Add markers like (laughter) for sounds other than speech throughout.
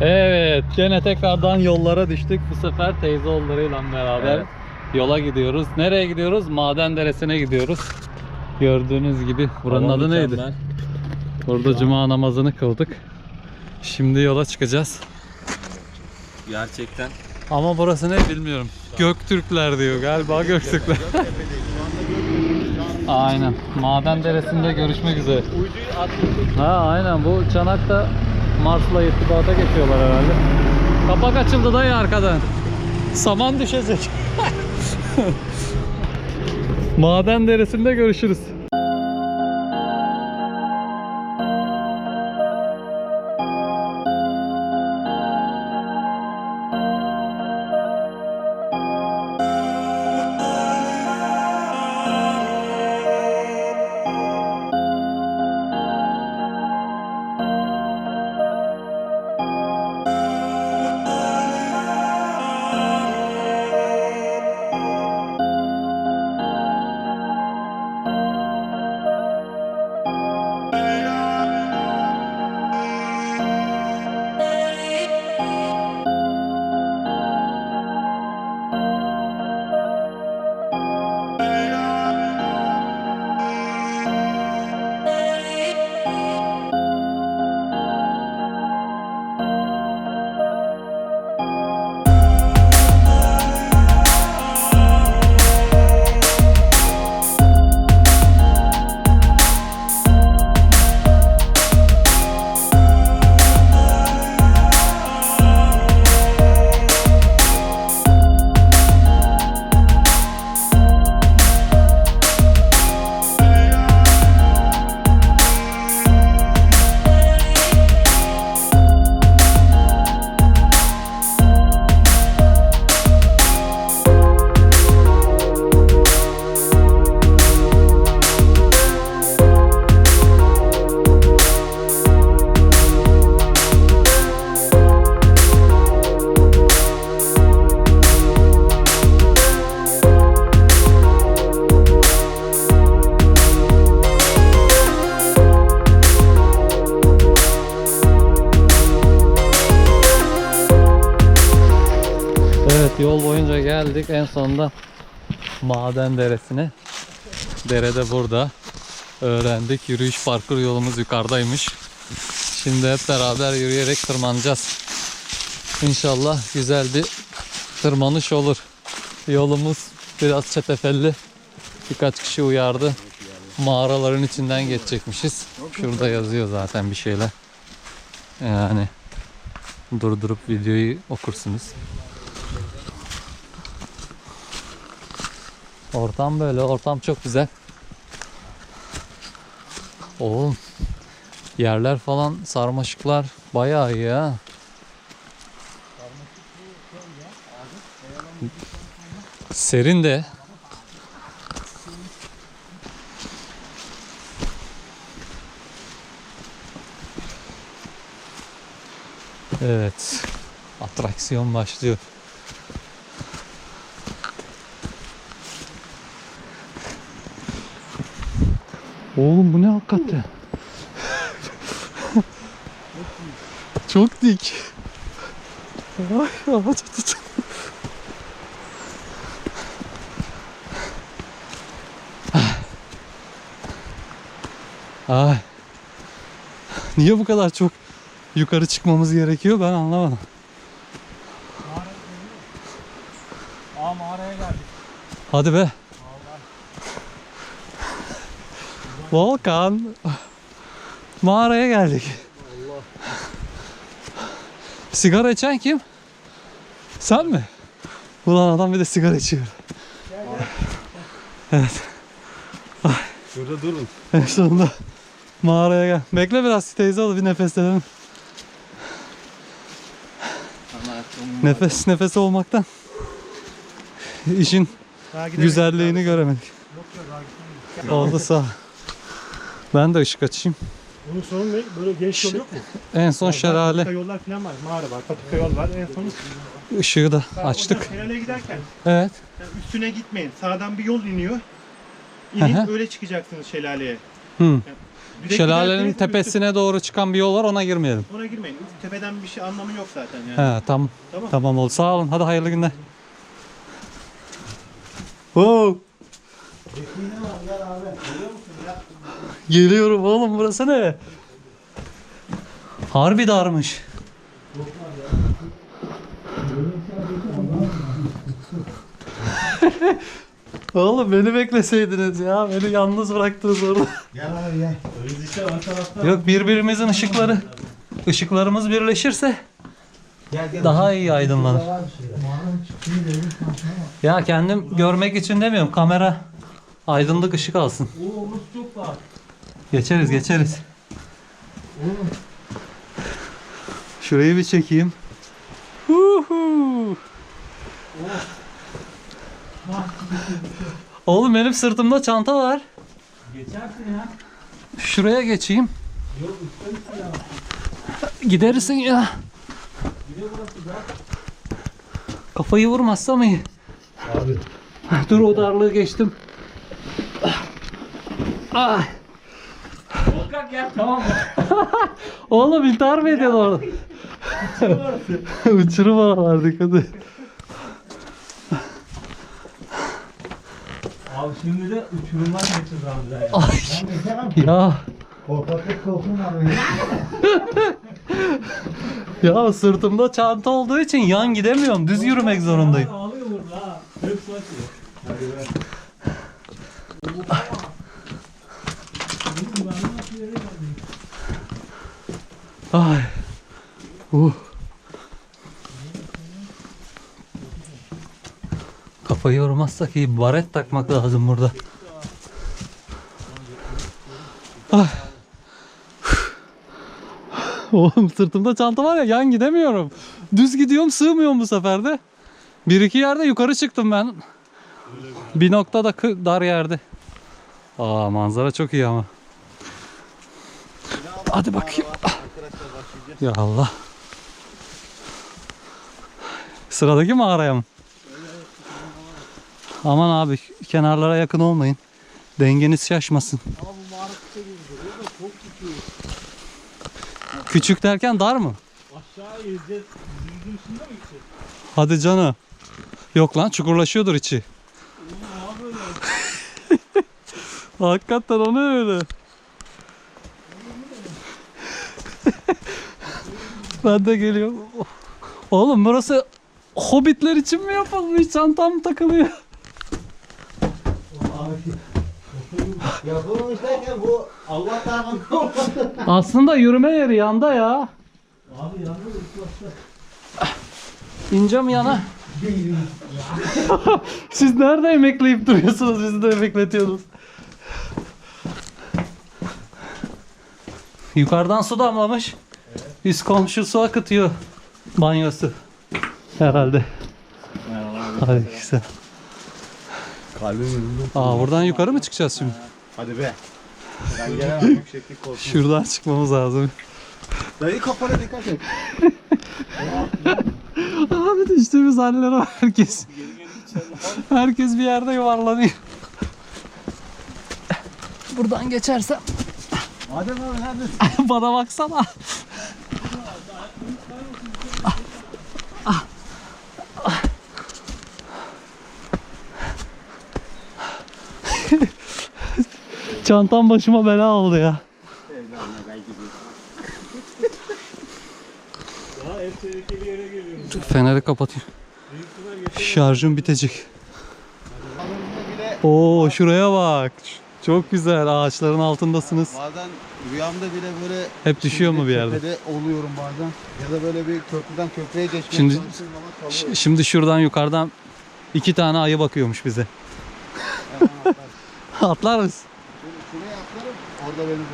Evet, gene tekrardan yollara düştük. Bu sefer teyze oğullarıyla beraber Evet. yola gidiyoruz. Nereye gidiyoruz? Maden Deresi'ne gidiyoruz. Gördüğünüz gibi buranın Hava adı neydi? Burada cuma namazını kıldık. Şimdi yola çıkacağız. Gerçekten. Ama burası ne bilmiyorum. Göktürkler diyor galiba Göktürkler. aynen. Maden Deresi'nde görüşmek üzere. Ha aynen bu Çanak'ta Mars'la irtibata geçiyorlar herhalde. Kapak açıldı dayı arkadan. Saman düşecek. (laughs) Maden Deresi'nde görüşürüz. Yol boyunca geldik en sonunda Maden Deresi'ne. Dere de burada. Öğrendik. Yürüyüş parkur yolumuz yukarıdaymış. Şimdi hep beraber yürüyerek tırmanacağız. İnşallah güzel bir tırmanış olur. Yolumuz biraz çetefelli. Birkaç kişi uyardı. Mağaraların içinden geçecekmişiz. Şurada yazıyor zaten bir şeyler. Yani durdurup videoyu okursunuz. Ortam böyle, ortam çok güzel. Oğlum yerler falan sarmaşıklar bayağı iyi ha. Serin de. Evet. Atraksiyon başlıyor. Oğlum bu ne hakikaten? Çok dik. Ay ağaç tut. Ay. Niye bu kadar çok yukarı çıkmamız gerekiyor ben anlamadım. Aa mağaraya geldik. Hadi be. Volkan. Mağaraya geldik. Sigara içen kim? Sen mi? Ulan adam bir de sigara içiyor. Evet. Burada durun. En sonunda mağaraya gel. Bekle biraz teyze ol bir nefeslenelim. Nefes nefes olmaktan işin güzelliğini göremedik. Oldu sağ. Ben de ışık açayım. Bunun sonu ne? Böyle geniş yol yok mu? (laughs) En son Patika şelale yollar falan var. Mağara var. Patika yol var. En son ışığı da Bak, açtık. oradan Şelaleye giderken Evet. yani üstüne gitmeyin. Sağdan bir yol iniyor. İnin Hı hı. öyle çıkacaksınız şelaleye. Hı. Direkt Şelalenin giderseniz tepesine doğru çıkan bir yol var ona girmeyelim. üstü- Ona girmeyin. Tepeden bir şey anlamı yok zaten yani. He tamam. Tamam. Tamam oldu. Sağ olun. Hadi hayırlı günler. Wow. Geliyorum oğlum burası ne? Harbi darmış. (laughs) oğlum beni bekleseydiniz ya. Beni yalnız bıraktınız orada. Gel abi gel. Yok birbirimizin ışıkları. ışıklarımız birleşirse Gel gel. daha iyi aydınlanır. Ya kendim görmek için demiyorum. Kamera aydınlık ışık alsın. Oo orası çok var. Geçeriz geçeriz. Şurayı bir çekeyim. Huhu. Oğlum benim sırtımda çanta var. Geçersin ya. Şuraya geçeyim. Yok üstten ya. Gidersin ya. De burası da. Kafayı vurmazsam iyi. Abi. Dur o darlığı geçtim. Volkan gel tamam mı? (laughs) Oğlum intihar mı ediyorsun orada? Uçurum var dikkat et. Abi şimdi de uçurumdan geçeceğiz abi ya. Ay. Ya. Korkaklık korkum var benim. (laughs) Ya sırtımda çanta olduğu için yan gidemiyorum. Düz yürümek zorundayım. Ağlıyor burada ha. Hep su açıyor. Hadi be. (laughs) Ay. Uh. Kafayı yormazsak iyi. Baret takmak lazım burada. Ay. (sighs) Oğlum sırtımda çanta var ya yan gidemiyorum. Düz gidiyorum sığmıyorum bu sefer de. Bir iki yerde yukarı çıktım ben. Bir noktada dar yerde. Aa manzara çok iyi ama. Hadi bakayım. Ya Allah. Sıradaki mağaraya mı? Aman abi kenarlara yakın olmayın. Dengeniz şaşmasın. Küçük derken dar mı? Aşağı ineceğiz. Yüzün üstünde mi gideceğiz? Hadi canım. Yok lan çukurlaşıyordur içi. (laughs) Hakikaten o ne öyle? Ben de geliyorum. Oğlum burası hobbitler için mi yapılmış? Çantam takılıyor. Yapılmış derken bu Allah tarafından olmadı. Aslında yürüme yeri yanda ya. Abi yandı da ıslakta. İneceğim yana. Siz nerede emekleyip duruyorsunuz? Bizi de emekletiyorsunuz. Yukarıdan su damlamış. Üst komşu su akıtıyor. Banyosu. Herhalde. Hadi güzel. Kalbim önünde. Aa buradan yukarı mı çıkacağız şimdi? Hadi be. Ben gelemem yükseklik korkum. Şuradan çıkmamız lazım. Dayı kafana dikkat et. Abi düştüğümüz hallere bak herkes. Herkes bir yerde yuvarlanıyor. Buradan geçersem Adem abi neredesin? bana baksana. Çantam başıma bela oldu ya. Geliyoruz. Feneri kapatayım. Şarjım bitecek. Oo şuraya bak. Çok güzel. Ağaçların altındasınız. bazen rüyamda bile böyle Hep düşüyor mu bir yerde? Tepede oluyorum bazen. Ya da böyle bir köprüden köprüye geçmeye Şimdi- Ş-. Şimdi şuradan yukarıdan iki tane ayı bakıyormuş bize. (laughs) Atlar mısın? Orada beni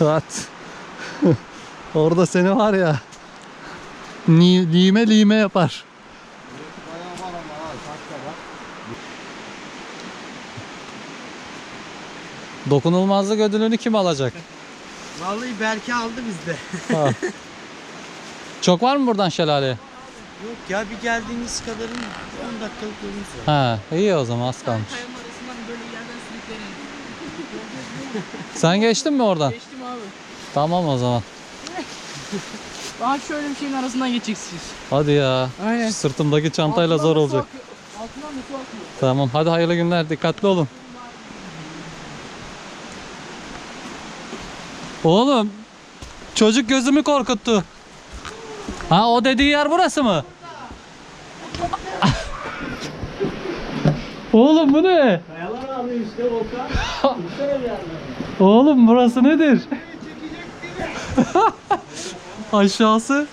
bulamaz. At. (laughs) Orada seni var ya. Ni, lime lime yapar. Dokunulmazlık ödülünü kim alacak? Vallahi Berke aldı bizde. Ha. Çok var mı buradan şelaleye? Yok ya bir geldiğimiz kadarın 10 dakikalık yolumuz var. Ha, iyi o zaman az kalmış. arasından böyle yerden sürüklenin. Sen geçtin mi oradan? Geçtim abi. Tamam o zaman. (laughs) Daha şöyle bir şeyin arasından geçeceksiniz. Hadi ya. Aynen. Şu Sırtımdaki çantayla zor olacak. Altından akıyor. Tamam hadi hayırlı günler dikkatli olun. Oğlum çocuk gözümü korkuttu. Ha o dediği yer burası mı? (laughs) Oğlum bu ne? İşte volkan. Oğlum burası nedir? (laughs) Aşağısı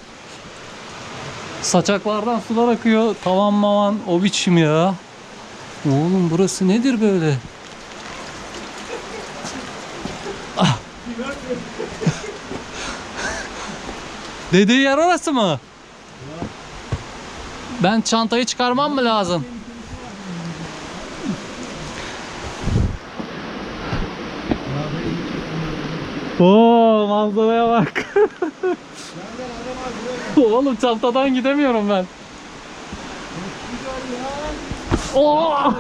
saçaklardan sular akıyor. Tavan mavan o biçim ya. Oğlum burası nedir böyle? Ah. (laughs) Dediği yer orası mı? Ben çantayı çıkarmam mı lazım? Oo manzaraya bak. (laughs) Oğlum çantadan gidemiyorum ben. Oo!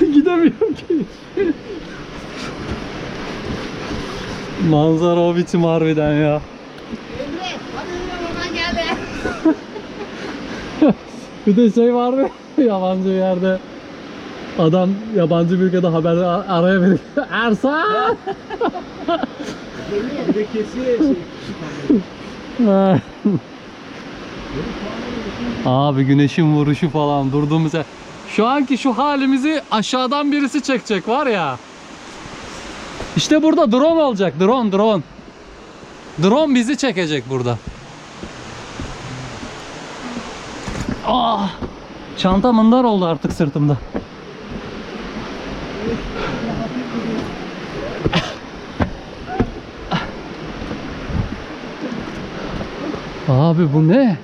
(laughs) Gidemiyorum ki. Manzara o biçim harbiden ya. (laughs) Bir de şey vardı yabancı bir yerde. Adam yabancı bir ülkede haber araya verir. (laughs) Ersan! Bir de kesiyor şey. (laughs) Abi güneşin vuruşu falan durduğumuz yer. Şu anki şu halimizi aşağıdan birisi çekecek var ya. İşte burada drone olacak. Drone drone. Drone bizi çekecek burada. Ah! Çanta mındar oldu artık sırtımda. Abi bu ne?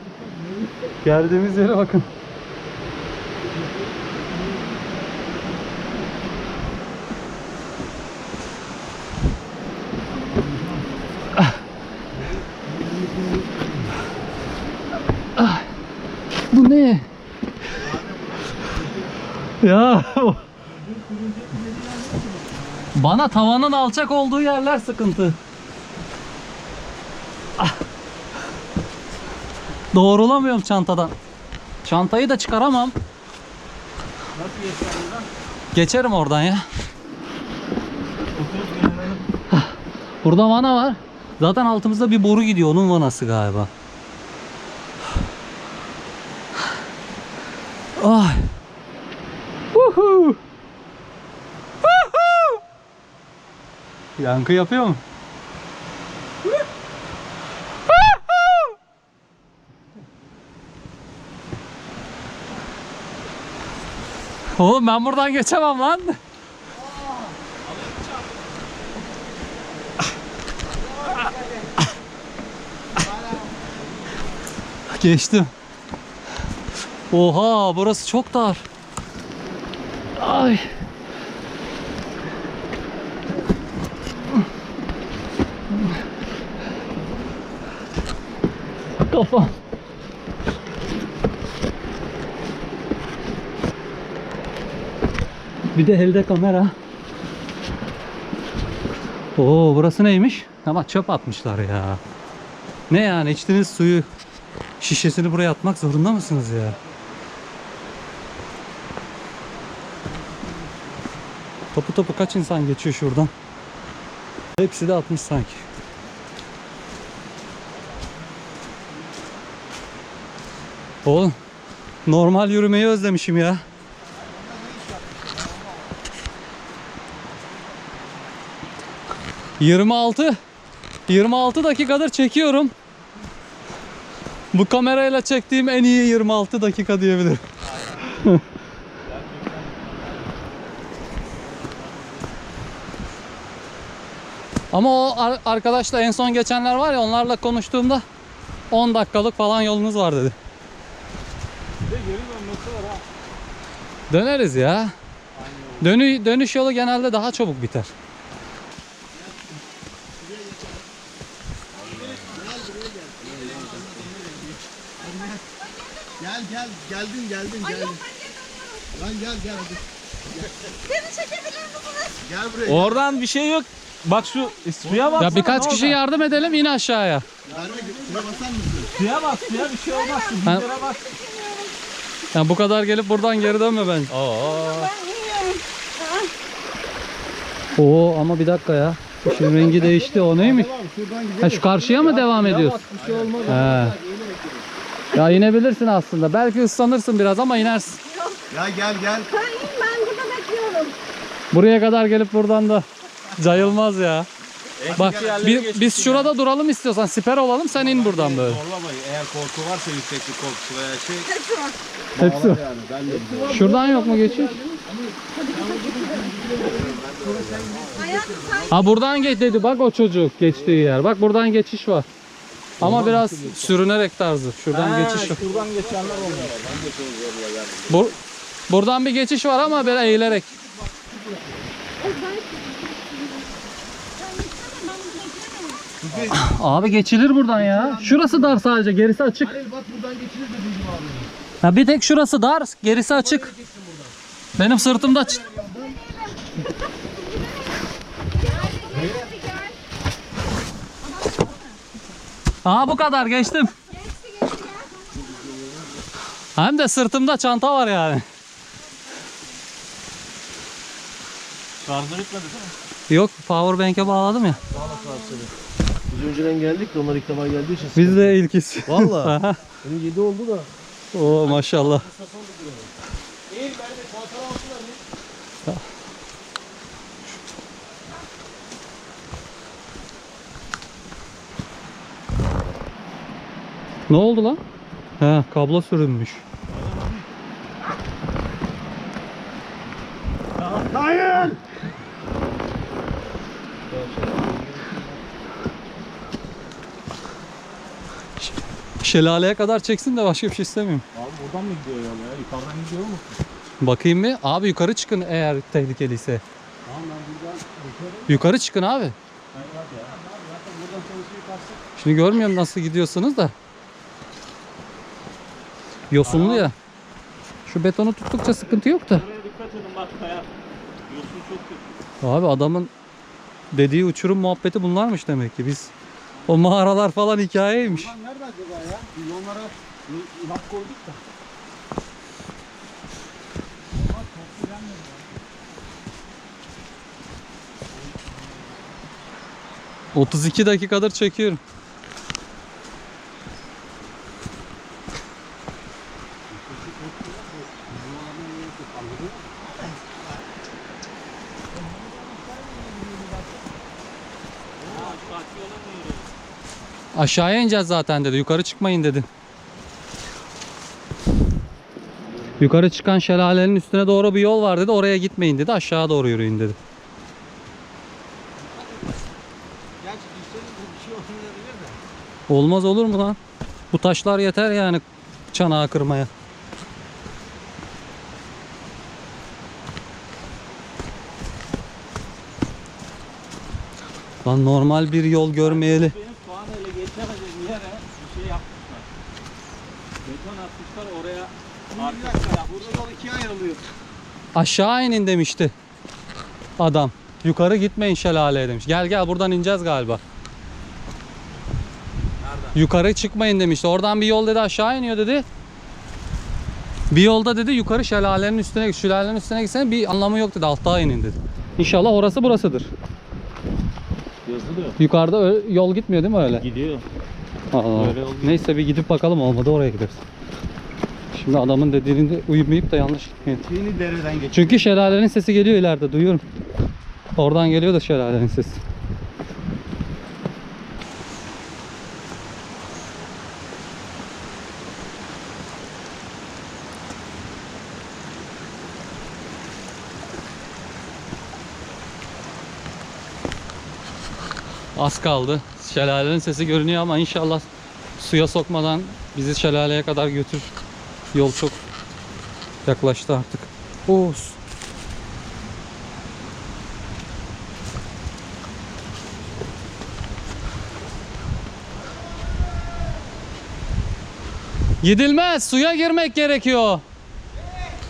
Geldiğimiz yere bakın. Ah. Ah. Bu ne? Ya bana tavanın alçak olduğu yerler sıkıntı. Doğrulamıyorum çantadan. Çantayı da çıkaramam. Nasıl? Geçerim oradan ya. Burada vana var. Zaten altımızda bir boru gidiyor. Onun vanası galiba. Woohoo. Yankı yapıyor mu? Oğlum ben buradan geçemem lan. Geçtim. Oha burası çok dar. Ay. Kafam. Bir de elde kamera. Oo burası neymiş? Ama çöp atmışlar ya. Ne yani içtiğiniz suyu şişesini buraya atmak zorunda mısınız ya? Topu topu kaç insan geçiyor şuradan? Hepsi de atmış sanki. Oğlum normal yürümeyi özlemişim ya. Yirmi altı 26 dakikadır çekiyorum. Bu kamerayla çektiğim en iyi 26 dakika diyebilirim. (laughs) Ama o ar- arkadaşla en son geçenler var ya onlarla konuştuğumda 10 dakikalık falan yolunuz var dedi. Döneriz ya. Dönü dönüş yolu genelde daha çabuk biter. Gel gel geldin geldin geldin. Lan gel gel hadi. Gel buraya. Oradan bir şey yok. Bak şu suya bak. Ya birkaç kişi yardım edelim in aşağıya. Verme şuraya basar mısın? Suya bak suya bir şey olmaz. Şu Ha. bak. Ya bu kadar gelip buradan geri dönme bence. Oo ama bir dakika ya. İşin rengi değişti. O neymiş? Tamam şuradan gidelim. Ha şu karşıya mı devam ediyoruz? Bir şey olmaz. He. Ya inebilirsin aslında. Belki ıslanırsın biraz ama inersin. Ya gel gel. Ben burada bekliyorum. Buraya kadar gelip buradan da cayılmaz ya. Bak bi- biz şurada duralım istiyorsan siper olalım sen in buradan böyle. Zorlamayın. Eğer korku varsa yükseklik korkusu veya şey. Hepsi var. Yani ben de. Şuradan yok mu geçiş? Sen Ha buradan geç dedi bak o çocuk geçtiği yer. Bak buradan geçiş var. Ama biraz sürünerek tarzı. Şuradan geçiş yok. Şuradan geçenler olmuyor. Bur- buradan bir geçiş var ama böyle eğilerek. (laughs) Abi geçilir buradan ya. Şurası dar sadece, gerisi açık. Halil bak buradan geçilir de bizim abi. Ya bir tek şurası dar, gerisi açık. Benim sırtımda Aa bu kadar geçtim. Hem de sırtımda çanta var yani. Şarjı bitmedi değil mi? Yok power bank'e bağladım ya. Biz önceden geldik de onlar ilk defa geldiği için. Biz de ilkiz. Valla. (laughs) Benim 7 oldu da. Oo maşallah. Ne oldu lan? He kablo sürünmüş. Hayır. Şelaleye kadar çeksin de başka bir şey istemiyorum. Abi buradan mı gidiyor yol ya? Yukarıdan gidiyor mu? Bakayım mı? Abi yukarı çıkın eğer tehlikeliyse. Tamam ben buradan Yukarı çıkın abi. Şimdi görmüyorum nasıl gidiyorsunuz da. Yosunlu ya. Şu betonu tuttukça sıkıntı yok da. Buraya dikkat edin bak kaya. Yosun çok kötü. Abi adamın dediği uçurum muhabbeti bunlarmış demek ki biz. O mağaralar falan hikayeymiş. Lan nerede acaba ya? Biz onlara laf koyduk da. 32 dakikadır çekiyorum. Aşağıya ineceğiz zaten dedi. Yukarı çıkmayın dedi. Yukarı çıkan şelalenin üstüne doğru bir yol var dedi. Oraya gitmeyin dedi. Aşağı doğru yürüyün dedi. Olmaz olur mu lan? Bu taşlar yeter yani çanağı kırmaya. Lan normal bir yol görmeyeli. Benim soğan ele geçemediğim yere bir şey yapmışlar. Beton atmışlar oraya. Arkasına ya. Burada yol ikiye ayrılıyor. Aşağı inin demişti adam. Yukarı gitmeyin şelaleye demiş. Gel gel buradan ineceğiz galiba. Yukarı çıkmayın demişti. Oradan bir yol dedi aşağı iniyor dedi. Bir yolda dedi yukarı şelalenin üstüne şelalenin üstüne gitsene bir anlamı yok dedi. Altta inin dedi. İnşallah orası burasıdır. Yazılıyor. Yukarıda yol gitmiyor değil mi öyle? Gidiyor. Aa, Öyle oldu. Neyse bir gidip bakalım olmadı oraya gideriz. Şimdi adamın dediğinde uymayıp da yanlış. Yeni dereden geç. Çünkü şelalenin sesi geliyor ileride duyuyorum. Oradan geliyor da şelalenin sesi. Az kaldı. Şelalenin sesi görünüyor ama inşallah suya sokmadan bizi şelaleye kadar götür. Yol çok yaklaştı artık. Su- Gidilmez. Suya girmek gerekiyor.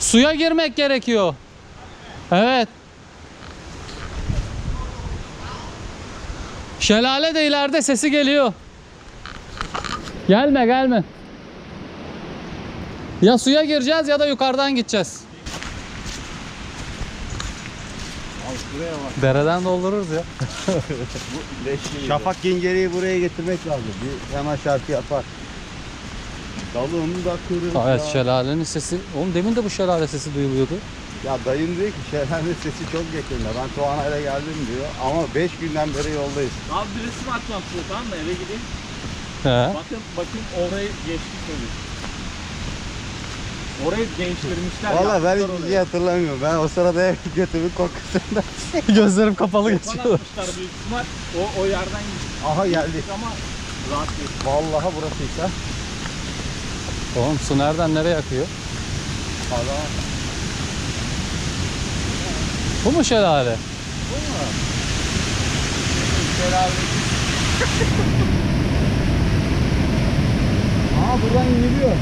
Suya girmek gerekiyor. Evet. Şelale de ileride sesi geliyor. Gelme gelme. Ya suya gireceğiz ya da yukarıdan gideceğiz. Dereden doldururuz ya. (laughs) Şafak yengereyi buraya getirmek lazım. Bir hemen şarkı yapar. Dalında kırıldı. Evet şelalenin sesi. Oğlum demin de bu şelale sesi duyuluyordu. Ya dayım diyor ki şelalenin sesi çok yakında. Ben Tuana'yla geldim diyor. Ama 5 günden beri yoldayız. Abi bir resim atacağım size tamam mı? Eve gidin. He. Bakın bakın orayı geçtik. Orayı gençtirmişler. Valla ben yapmışlar hiçbir orayı. şey hatırlamıyorum. Ben o sırada hep (laughs) götümün kokusundan. (laughs) Gözlerim kapalı Fan geçiyor. atmışlar büyük ihtimal. O, o yerden gittik Aha geldik. ama rahat değil. Vallahi burasıysa. Oğlum su nereden nereye akıyor? Adam. Bu mu şelale? (laughs) Aa buradan iniliyor.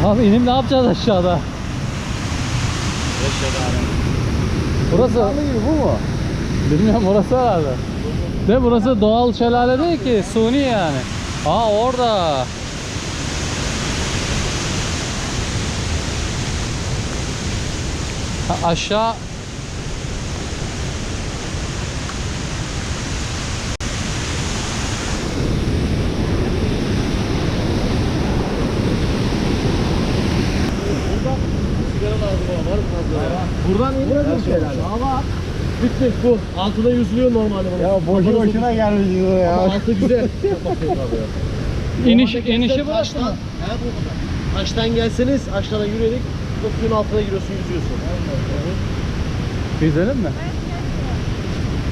Abi inim ne yapacağız aşağıda? Burası gibi bu mu? bilmiyorum burası herhalde. De burası doğal şelale değil ki suni yani. Aa orada. Ha, aşağı Buradan mu şeyler? Ama bitmiş bu. Altında yüzülüyor normalde bunun. Ya boşu boşuna gelmiş bu Ama ya. altı güzel. (laughs) İniş inişi burası mı? he bu kadar. Taştan gelseniz aşağıdan yürüyerek bu suyun altına giriyorsun yüzüyorsun. Güzelim mi?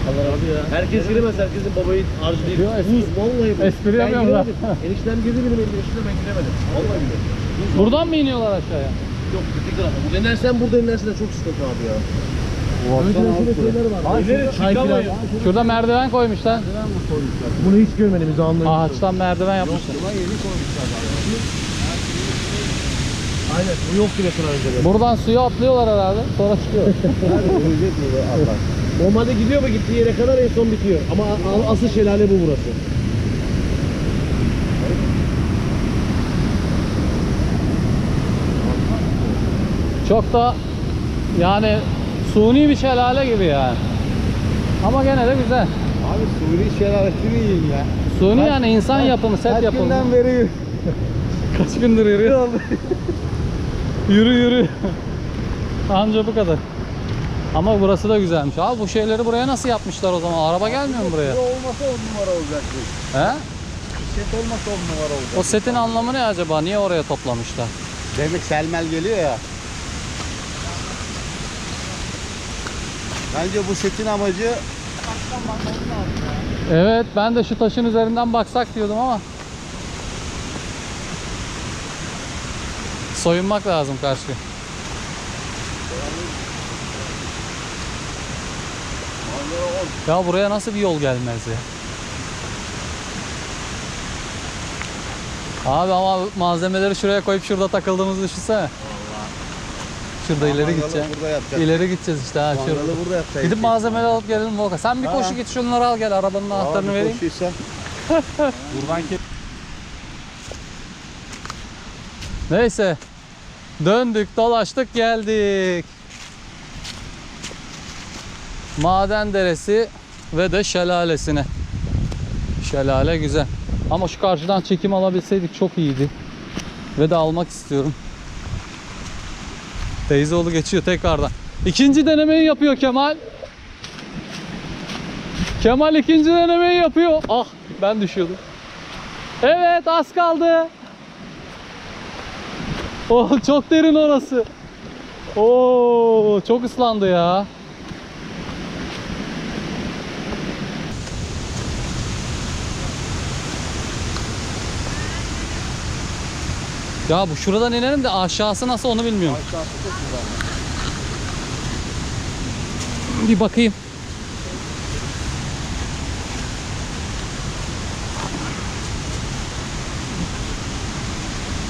Allah abi ya. Herkes giremez. Herkesin babayı harcı değil. Yok, espri- Buz vallahi buz. espri Ben yapıyorum da. giremedim. Eniştem girdi benim eniştem ben giremedim. Vallahi giremedim. Buradan mı iniyorlar aşağıya? Yok bir tarafı. Bu inersen burada inersen de çok sıkıntı abi ya. Önceden şöyle şeyler var. İleri Çay çıkamayız. filan. Şurada merdiven koymuşlar. Bunu hiç görmedim. Biz anlayın. Ağaçtan merdiven yapmışlar. Aynen. Bu yoktu mesela önceden. Buradan suya atlıyorlar herhalde. Sonra çıkıyor. (laughs) Normalde gidiyor mu gittiği yere kadar en son bitiyor. Ama asıl şelale bu burası. Çok da yani suni bir şelale gibi yani. Ama gene de güzel. Abi Suri şelalesini yiyin ya. Suni Kaç- yani insan yapımı, set Kaç yapımı. günden beri (laughs) Kaç gündür yürüyor? yürü yürü. (laughs) Anca bu kadar. Ama burası da güzelmiş. Abi bu şeyleri buraya nasıl yapmışlar o zaman? Araba gelmiyor mu buraya? olmasa on numara olacak bu. He? Set olmasa on numara olacak. O setin anlamı ne acaba? Niye oraya toplamışlar? Demek selmel geliyor ya. Bence bu setin amacı Evet ben de şu taşın üzerinden baksak diyordum ama. Soyunmak lazım karşı. Ya buraya nasıl bir yol gelmez ya? Abi ama malzemeleri şuraya koyup şurada takıldığımızı düşünsene. Şurada ileri mangalı gideceğiz. burada. İleri gideceğiz işte ha şurada. Mangalı burada yapacak. Gidip malzemeleri alıp gelelim Volkan. Sen bir Ha. koşu git şunları al gel arabanın anahtarını vereyim. Koşuysa. (laughs) Buradan ke- Neyse. Döndük, dolaştık, geldik. Maden deresi ve de şelalesine. Şelale güzel. Ama şu karşıdan çekim alabilseydik çok iyiydi. Ve de almak istiyorum. Teyzeoğlu geçiyor tekrardan. İkinci denemeyi yapıyor Kemal. Kemal ikinci denemeyi yapıyor. Ah ben düşüyordum. Evet az kaldı. Oh çok derin orası. Oo çok ıslandı ya. Ya bu şuradan inelim de aşağısı nasıl onu bilmiyorum. Bir bakayım.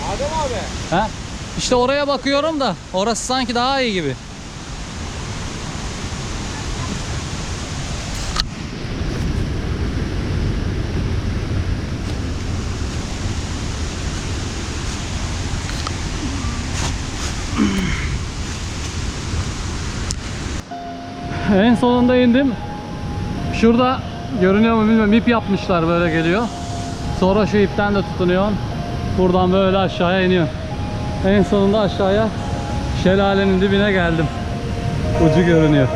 Adem abi. Ha? İşte oraya bakıyorum da orası sanki daha iyi gibi. (laughs) En sonunda indim. Şurada görünüyor mu bilmiyorum ip yapmışlar böyle geliyor. Sonra şu ipten de tutunuyor. Buradan böyle aşağıya iniyor. En sonunda aşağıya şelalenin dibine geldim. Ucu görünüyor.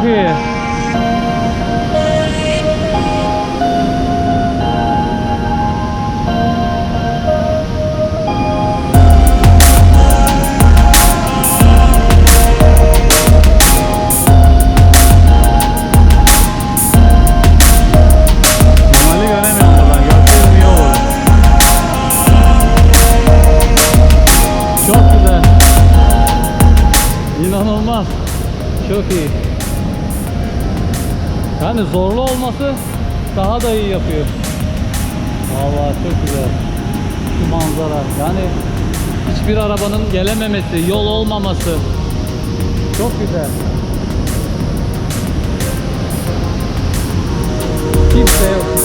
Çok iyi. Çok güzel. İnanılmaz. Çok iyi. Yani zorlu olması daha da iyi yapıyor. Vallahi çok güzel. Şu manzara. Yani hiçbir arabanın gelememesi, yol olmaması. Çok güzel. Kimse yok.